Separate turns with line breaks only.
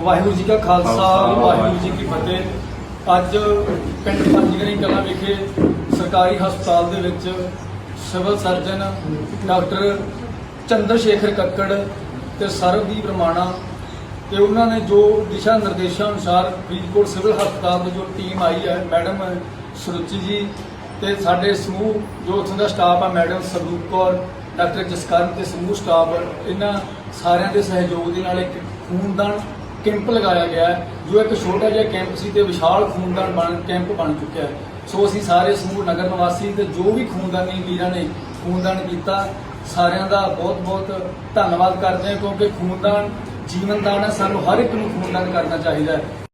ਵਾਹਿਗੁਰੂ ਜੀ ਕਾ ਖਾਲਸਾ ਵਾਹਿਗੁਰੂ ਜੀ ਕੀ ਫਤਿਹ। ਅੱਜ ਪਿੰਡ ਪੰਜਗਣੀ ਕਲਾਂ ਵਿਖੇ ਸਰਕਾਰੀ ਹਸਪਤਾਲ ਦੇ ਵਿੱਚ civil surgeon doctor Chander Shekhar Kakkar ਤੇ ਸਰਬਦੀਪ ਰਮਾਣਾ ਤੇ ਉਹਨਾਂ ਨੇ ਜੋ ਦਿਸ਼ਾ ਨਿਰਦੇਸ਼ਾਂ ਅਨੁਸਾਰ ਫਰੀਦਕੋਟ ਸਿਵਲ ਹਸਪਤਾਲ ਦੀ ਜੋ ਟੀਮ ਆਈ ਹੈ ਮੈਡਮ ਸੁਰੁਚੀ ਜੀ ਤੇ ਸਾਡੇ ਸਮੂਹ ਜੋ ਉੱਥੋਂ ਦਾ ਸਟਾਫ ਆ ਮੈਡਮ ਸਰਦੂਪ ਕੌਰ ਡਾਕਟਰ ਜਸਕਰਨ ਤੇ ਸਮੂਹ ਸਟਾਫ ਇਹਨਾਂ ਸਾਰਿਆਂ ਦੇ ਸਹਿਯੋਗ ਦੇ ਨਾਲ ਇੱਕ ਖੂਨਦਾਨ ਕੈਂਪ ਲਗਾਇਆ ਗਿਆ ਹੈ, ਜੋ ਇੱਕ ਛੋਟਾ ਜਿਹਾ ਕੈਂਪ ਸੀ ਤੇ ਵਿਸ਼ਾਲ ਖੂਨਦਾਨ ਬਣ ਕੈਂਪ ਬਣ ਚੁੱਕਿਆ ਹੈ। ਸੋ ਅਸੀਂ ਸਾਰੇ ਸਮੂਹ ਨਗਰ ਨਿਵਾਸੀ ਤੇ ਜੋ ਵੀ ਖੂਨਦਾਨੀ ਵੀਰਾਂ ਨੇ ਖੂਨਦਾਨ ਕੀਤਾ ਸਾਰਿਆਂ ਦਾ ਬਹੁਤ ਬਹੁਤ ਧੰਨਵਾਦ ਕਰਦੇ ਹਾਂ ਕਿਉਂਕਿ ਖੂਨਦਾਨ ਜੀਵਨਦਾਨ ਹੈ ਸਾਨੂੰ ਹਰ ਇੱਕ ਨੂੰ ਖੂਨਦਾਨ ਕਰਨਾ ਚਾਹੀਦਾ ਹੈ।